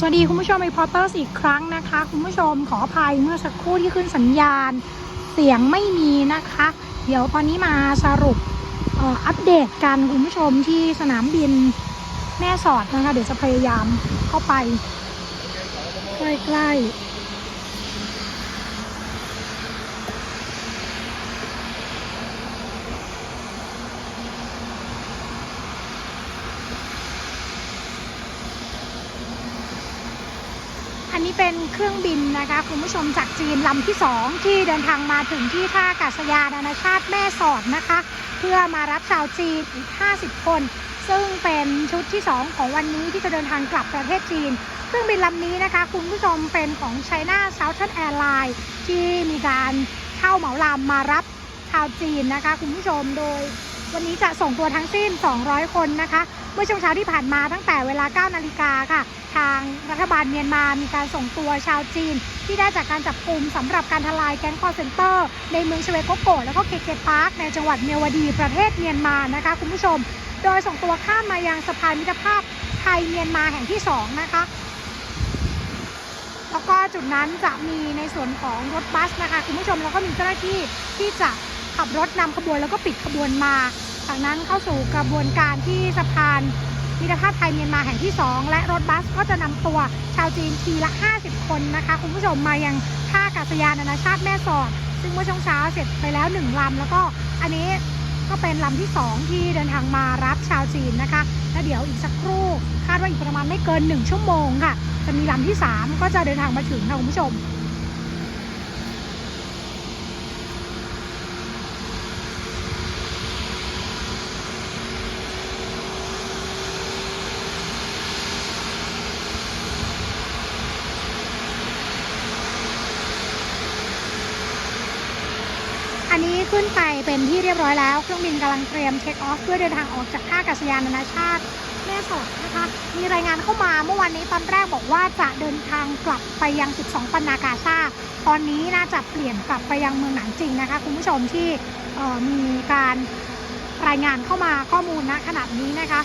สวัสดีคุณผู้ชมไอพอตเตอร์อีกครั้งนะคะ คุณผู้ชมขออภัยเมื่อสักครู่ที่ขึ้นสัญญาณ เสียงไม่มีนะคะ เดี๋ยวตอนนี้มาสรุปอัปเดตกันคุณผู้ชมที่สนามบินแม่สอดนะคะ เดี๋ยวจะพยายามเข้าไป ใกล้ๆ เป็นเครื่องบินนะคะคุณผู้ชมจากจีนลำที่ 2 ที่เดินทางมาถึงที่ท่าอากาศยานนานาชาติแม่สอดนะคะ เพื่อมารับชาวจีนอีก 50 คน ซึ่งเป็นชุดที่ 2 ของวันนี้ที่จะเดินทางกลับประเทศจีน เครื่องบินลำนี้นะคะคุณผู้ชมเป็นของ China Southern Airlines ที่มีการเช่าเหมาลำมารับชาวจีนนะคะคุณผู้ชมโดย วันนี้จะส่งตัวทั้งสิ้น 200 คนนะคะ เมื่อช่วงเช้าที่ผ่านมาตั้งแต่เวลา 9 นาฬิกาค่ะ ทางรัฐบาลเมียนมามีการส่งตัวชาวจีน ที่ได้จากการจับกลุ่มสำหรับการทลายแก๊งคอร์เซนเตอร์ ในเมืองชเวโกโกะแล้วก็เคเคปาร์คในจังหวัดเมียวดีประเทศเมียนมานะคะคุณผู้ชม โดยส่งตัวข้ามมายังสะพานมิตรภาพไทยเมียนมาแห่งที่ 2 นะคะแล้วก็จุดนั้นจะมีในส่วนของรถบัสนะคะคุณผู้ชมแล้วก็มีเจ้าหน้าที่ที่จะ ขับรถนำขบวนแล้วก็ปิดขบวนมา จากนั้นเข้าสู่กระบวนการที่สะพานมิตรภาพไทยเมียนมาแห่งที่ 2 และรถบัสก็จะนำตัวชาวจีนทีละ 50 คนนะคะ คุณผู้ชมมายังท่าอากาศยานนานาชาติแม่สอด ซึ่งเมื่อช่วงเช้าเสร็จไปแล้ว 1ลำแล้วก็อันนี้ก็เป็นลำที่ 2 ที่เดินทางมารับชาวจีนนะคะ แล้วเดี๋ยวอีกสักครู่ คาดว่าอีกประมาณไม่เกิน 1 ชั่วโมงค่ะ จะมีลำที่ 3 ก็จะเดินทางมาถึงค่ะคุณผู้ชม ขึ้นไปเป็นที่เรียบร้อยแล้ว เครื่องบินกำลังเตรียมเช็คออฟเพื่อเดินทางออกจากท่าอากาศยานนานาชาติแม่สอดนะคะมีรายงานเข้ามาเมื่อวันนี้ตอนแรกบอกว่าจะเดินทางกลับไปยัง 12 ปันนากาซาตอนนี้น่าจะเปลี่ยนกลับไปยังเมืองหนานจริงนะคะคุณผู้ชมที่มีการรายงานเข้ามาข้อมูลณขณะนี้นะคะ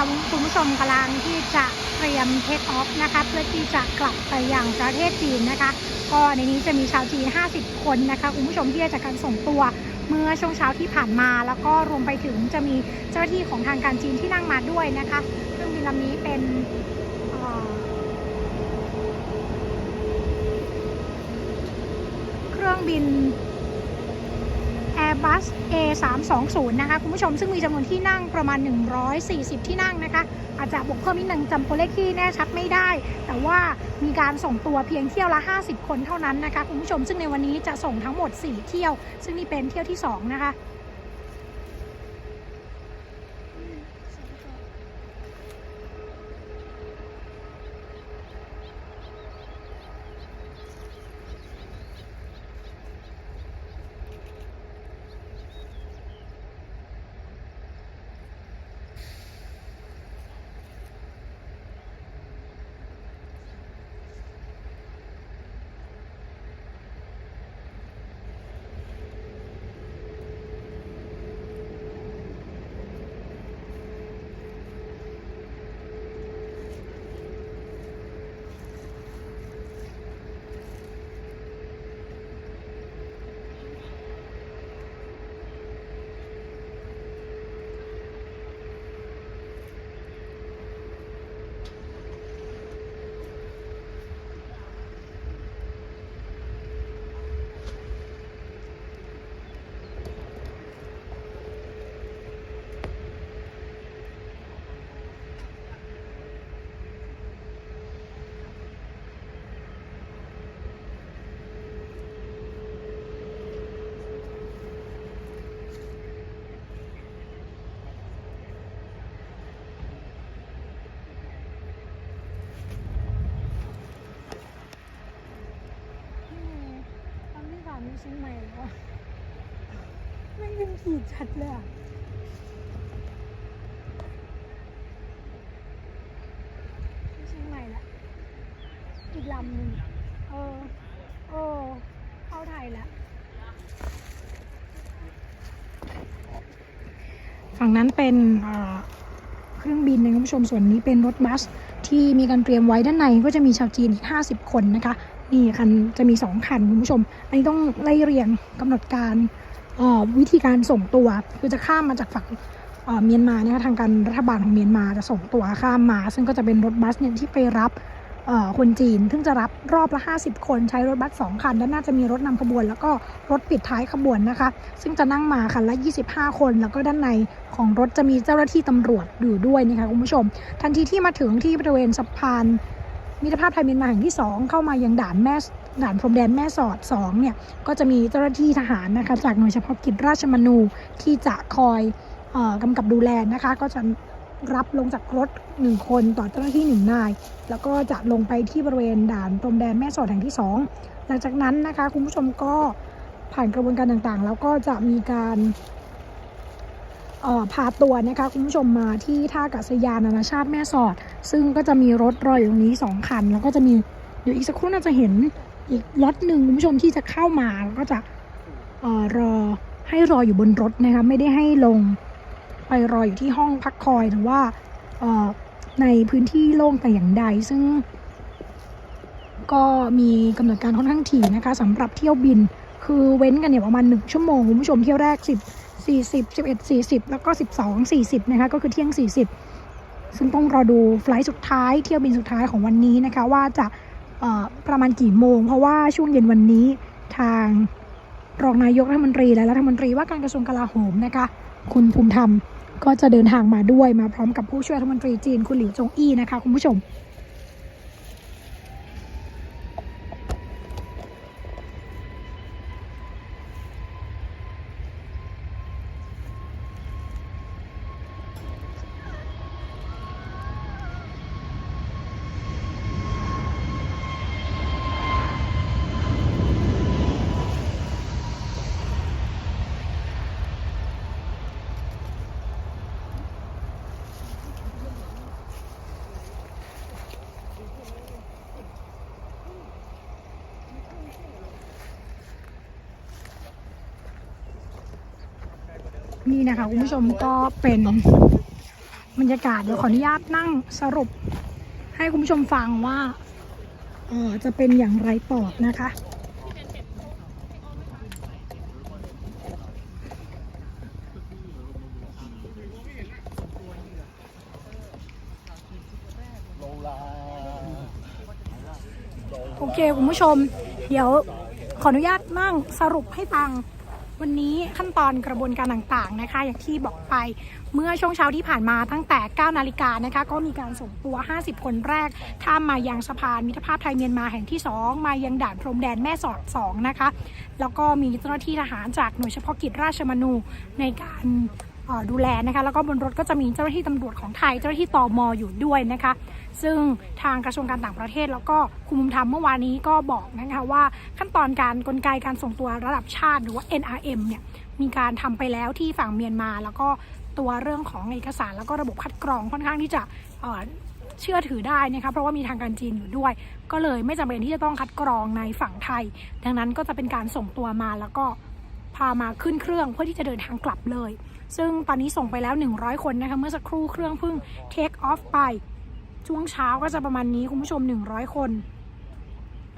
นะคะคุณผู้ชมกำลังที่จะเตรียมเทคออฟนะคะเพื่อที่จะกลับไปยังประเทศจีนนะคะ ก็ในนี้จะมีชาวจีน 50 คนนะคะคุณผู้ชมที่ได้จากการส่งตัวเมื่อช่วงเช้าที่ผ่านมา แล้วก็รวมไปถึงจะมีเจ้าหน้าที่ของทางการจีนที่นั่งมาด้วยนะคะเครื่องบินลำนี้เป็นเครื่องบิน Airbus A320 นะคะคุณผู้ชมซึ่งมีจำนวนที่นั่งประมาณ 140 ที่นั่งนะคะ อาจจะบวกเพิ่มนิดนึงจำตัวเลขที่แน่ชัดไม่ได้ แต่ว่ามีการส่งตัวเพียงเที่ยวละ 50 คนเท่านั้นนะคะคุณผู้ชมซึ่งในวันนี้จะส่งทั้งหมด 4 เที่ยว ซึ่งนี่เป็นเที่ยวที่ 2 นะคะ เเชียงใหม่แล้วะไม่เป็นขีดชัดเลยอะเชียงใหม่ละอีกลำหนึ่งเออโอ้เข้าไทยละฝั่งนั้นเป็นเอ่อเครื่องบินนะคุณผู้ชมส่วนนี้เป็นรถบัสที่มีการเตรียมไว้ด้านในก็จะมีชาวจีนอีก 50 คนนะคะ นี่คันจะมี 2 คันคุณผู้ชม อันนี้ต้องไล่เรียงกำหนดการออวิธีการส่งตัว คือจะข้ามมาจากฝั่งเมียนมานะคะทางการรัฐบาลของเมียนมาจะส่งตัวข้ามมา ซึ่งก็จะเป็นรถบัสเนี่ยที่ไปรับคนจีน ซึ่งจะรับรอบละ 50 คนใช้รถบัส 2 คัน และน่าจะมีรถนำขบวน แล้วก็รถปิดท้ายขบวนนะคะ ซึ่งจะนั่งมาคันละ 25 คน แล้วก็ด้านในของรถจะมีเจ้าหน้าที่ตำรวจอยู่ด้วยนะคะคุณผู้ชม ทันทีที่มาถึงที่บริเวณสะพาน มิตรภาพไทยเมียนมาแห่งที่ 2 เข้ามายังด่านแม่ด่านพรมแดนแม่สอด2เนี่ยก็จะมีเจ้าหน้าที่ทหารนะคะจากหน่วยเฉพาะกิจราชมนูที่จะคอยออกำกับดูแลนะคะ ก็จะรับลงจากรถ 1 คนต่อเจ้าหน้าที่ 1 นาย แล้วก็จะลงไปที่บริเวณด่านพรมแดนแม่สอดแห่งที่ 2 หลังจากนั้นนะคะคุณผู้ชมก็ผ่านกระบวนการต่างๆ แล้วก็จะมีการ พาตัวนะคะคุณผู้ชมมาที่ท่าอากาศยานนานาชาติแม่สอด ซึ่งก็จะมีรถรออยู่ตรงนี้ 2 คัน แล้วก็จะมีเดี๋ยวอีกสักครู่น่าจะเห็นอีกรถหนึ่งคุณผู้ชมที่จะเข้ามาแล้วก็จะออรอให้รออยู่บนรถนะคะไม่ได้ให้ลงไปรออยู่ที่ห้องพักคอยหรือว่าในพื้นที่โล่งแต่อย่างใด ซึ่ง ก็มีกำหนดการค่อนข้างถี่นะคะสำหรับเที่ยวบินคือเว้นกันเนี่ยประมาณ1ชั่วโมงคุณผู้ชมเที่ยวแรก10 40 11 40 แล้วก็ 12 40 นะคะ ก็คือเที่ยง 40 ซึ่งต้องรอดูไฟลท์สุดท้ายเที่ยวบินสุดท้ายของวันนี้นะคะ ว่าจะประมาณกี่โมง เพราะว่าช่วงเย็นวันนี้ทางรองนายกรัฐมนตรีและรัฐมนตรีว่าการกระทรวงกลาโหมนะคะ คุณภูมิธรรมก็จะเดินทางมาด้วยมาพร้อมกับผู้ช่วยรัฐมนตรีจีนคุณหลิวจงอี้นะคะ คุณผู้ชม นี่นะคะคุณผู้ชมก็เป็นบรรยากาศเดี๋ยวขออนุญาตนั่งสรุป ให้คุณผู้ชมฟังว่าเออจะเป็นอย่างไรต่อนะคะโอเคคุณผู้ชม เดี๋ยวขออนุญาตนั่งสรุปให้ฟัง วันนี้ขั้นตอนกระบวนการต่างๆนะคะ อย่างที่บอกไปเมื่อช่วงเช้าที่ผ่านมาตั้งแต่ 9 นาฬิกานะคะ ก็มีการส่งตัว 50 คนแรก ข้ามมายังสะพานมิตรภาพไทยเมียนมาแห่งที่ 2 มายังด่านพรมแดนแม่สอด 2 นะคะ แล้วก็มีเจ้าหน้าที่ทหารจากหน่วยเฉพาะกิจราชมนูในการดูแลนะคะ แล้วก็บนรถก็จะมีเจ้าหน้าที่ตำรวจของไทย เจ้าหน้าที่ตมอยู่ด้วยนะคะ ซึ่งทางกระทรวงการต่างประเทศ แล้วก็คุณมุมธรรมเมื่อวานนี้ก็บอกนะคะว่าขั้นตอนการกลไกการส่งตัวระดับชาติหรือว่า NRM เนี่ยมีการทำไปแล้วที่ฝั่งเมียนมา แล้วก็ตัวเรื่องของเอกสารแล้วก็ระบบคัดกรองค่อนข้างที่จะเเชื่อถือได้นะคะเพราะว่ามีทางการจีนอยู่ด้วย ก็เลยไม่จำเป็นที่จะต้องคัดกรองในฝั่งไทย ดังนั้นก็จะเป็นการส่งตัวมาแล้วก็พามาขึ้นเครื่องเพื่อที่จะเดินทางกลับเลย ซึ่งตอนนี้ส่งไปแล้ว 100 คนนะคะเมื่อสักครู่เครื่องเพิ่ง take off ไป ช่วงเช้าก็จะประมาณนี้คุณผู้ชม 100 คน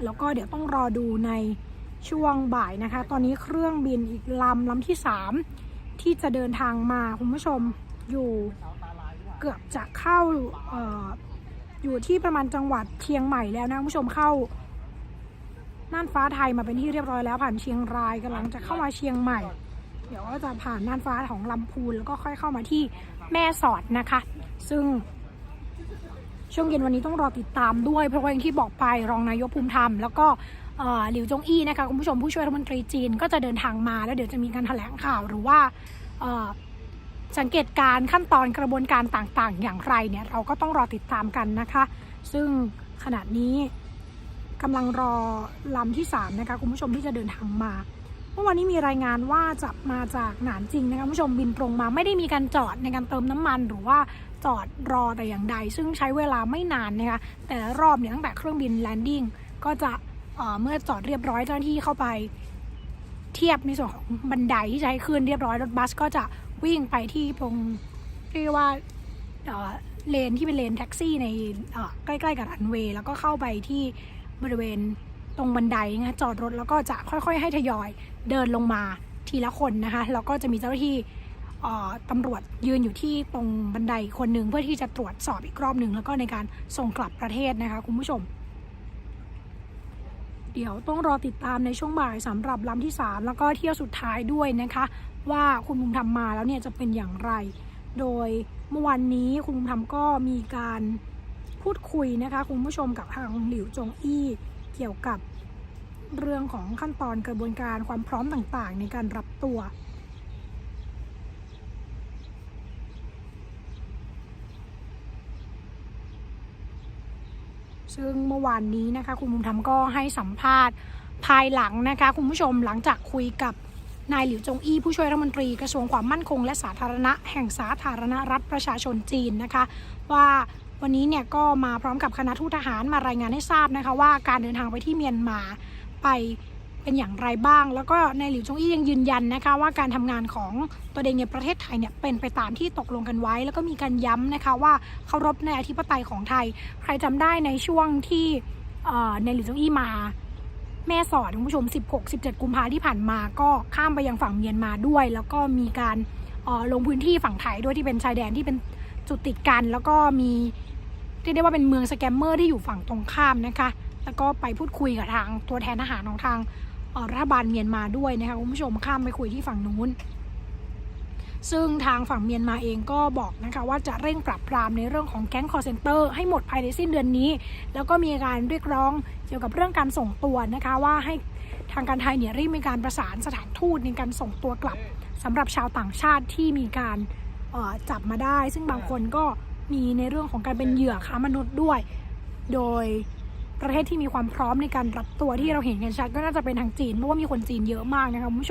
แล้วก็เดี๋ยวต้องรอดูในช่วงบ่ายนะคะ ตอนนี้เครื่องบินอีกลำลำที่ 3 ที่จะเดินทางมาคุณผู้ชมอยู่เกือบจะเข้าอออยู่ที่ประมาณจังหวัดเชียงใหม่แล้วนะคุณผู้ชมเข้าน่านฟ้าไทยมาเป็นที่เรียบร้อยแล้วผ่านเชียงรายกำลังจะเข้ามาเชียงใหม่ เดี๋ยวก็จะผ่านน่านฟ้าของลำพูนแล้วก็ค่อยเข้ามาที่แม่สอดนะคะ ซึ่ง ช่วงเย็นวันนี้ต้องรอติดตามด้วย เพราะว่าอย่างที่บอกไปรองนายกภูมิธรรม แล้วก็หลิวจงอี้นะคะคุณผู้ชมผู้ช่วยรัฐมนตรีจีนก็จะเดินทางมาแล้วเดี๋ยวจะมีการแถลงข่าวหรือว่าสังเกตการขั้นตอนกระบวนการต่างๆ อย่างไรเนี่ยเราก็ต้องรอติดตามกันนะคะ ซึ่งขณะนี้กำลังรอลำที่3นะคะคุณผู้ชมที่จะเดินทางมา เมื่อวานนี้มีรายงานว่าจะมาจากหนานจริงนะคะผู้ชมบินตรงมาไม่ได้มีการจอดในการเติมน้ำมัน หรือว่าจอดรอแต่อย่างใด ซึ่งใช้เวลาไม่นานนะคะแต่รอบเนี่ยตั้งแต่เครื่องบินแลนดิ้งก็จะเเมื่อจอดเรียบร้อยเจ้าหน้าที่เข้าไป เทียบในส่วนของบันไดที่ใช้ขึ้นเรียบร้อยรถบัสก็จะวิ่งไปที่ตรงเรียกว่าเอ่อเลนที่เป็นเลนแท็กซี่ในใกล้ๆกับรันเวย์แล้วก็เข้าไปที่บริเวณ ตรงบันไดนะจอดรถแล้วก็จะค่อยๆ ให้ทยอยเดินลงมาทีละคนนะคะแล้วก็จะมีเจ้าหน้าที่ตำรวจยืนอยู่ที่ตรงบันไดคนหนึ่งเพื่อที่จะตรวจสอบอีกรอบหนึ่งแล้วก็ในการส่งกลับประเทศนะคะคุณผู้ชม เดี๋ยวต้องรอติดตามในช่วงบ่ายสำหรับลำที่ 3 แล้วก็เที่ยวสุดท้ายด้วยนะคะ ว่าคุณภูมิธรรมาแล้วเนี่ยจะเป็นอย่างไร โดยเมื่อวันนี้คุณภูมิธรรมก็มีการพูดคุยนะคะคุณผู้ชมกับทางหลิวจงอี้ เกี่ยวกับเรื่องของขั้นตอนกระบวนการความพร้อมต่างๆ ในการรับตัวซึ่งเมื่อวานนี้นะคะคุณภูมิธรรมก็ให้สัมภาษณ์ภายหลังนะคะคุณผู้ชมหลังจากคุยกับนายหลิวจงอี้ผู้ช่วยรัฐมนตรีกระทรวงความมั่นคง และสาธารณะแห่งสาธารณรัฐประชาชนจีนนะคะ ว่า วันนี้เนี่ยก็มาพร้อมกับคณะทูตทหารมารายงานให้ทราบนะคะว่าการเดินทางไปที่เมียนมาไปเป็นอย่างไรบ้าง แล้วก็นายหลิวจงอี้ยังยืนยันนะคะว่าการทำงานของตัวเองในประเทศไทยเนี่ยเป็นไปตามที่ตกลงกันไว้ แล้วก็มีการย้ำนะคะว่าเคารพในอธิปไตยของไทย ใครจำได้ในช่วงที่เอ่อในหลิวจงอี้มาแม่สอดคุณผู้ชม 16-17 กุมภาที่ผ่านมาก็ข้ามไปยังฝั่งเมียนมาด้วย แล้วก็มีการลงพื้นที่ฝั่งไทยด้วยที่เป็นชายแดนที่เป็นจุดติดกัน แล้วก็มี เรียกได้ว่าเป็นเมืองสแกมเมอร์ที่อยู่ฝั่งตรงข้ามนะคะ แล้วก็ไปพูดคุยกับทางตัวแทนทหารของทางออรัฐบาลเมียนมาด้วยนะคะคุณผู้ชมข้ามไปคุยที่ฝั่งนู้น ซึ่งทางฝั่งเมียนมาเองก็บอกนะคะว่าจะเร่งปรับปรามในเรื่องของแก๊งคอร์เซนเตอร์ให้หมดภายในสิ้นเดือนนี้ แล้วก็มีการเรียกร้องเกี่ยวกับเรื่องการส่งตัวนะคะว่าให้ทางการไทยเนี่ยรีบมีการประสานสถานทูตในการส่งตัวกลับสำหรับชาวต่างชาติที่มีการออจับมาได้ ซึ่งบางคนก็ มีในเรื่องของการเป็นเหยื่อค้ามนุษย์ด้วย โดยประเทศที่มีความพร้อมในการรับตัวที่เราเห็นกันชัดก็น่าจะเป็นทางจีนเพราะว่ามีคนจีนเยอะมากนะคะคุณผู้ชม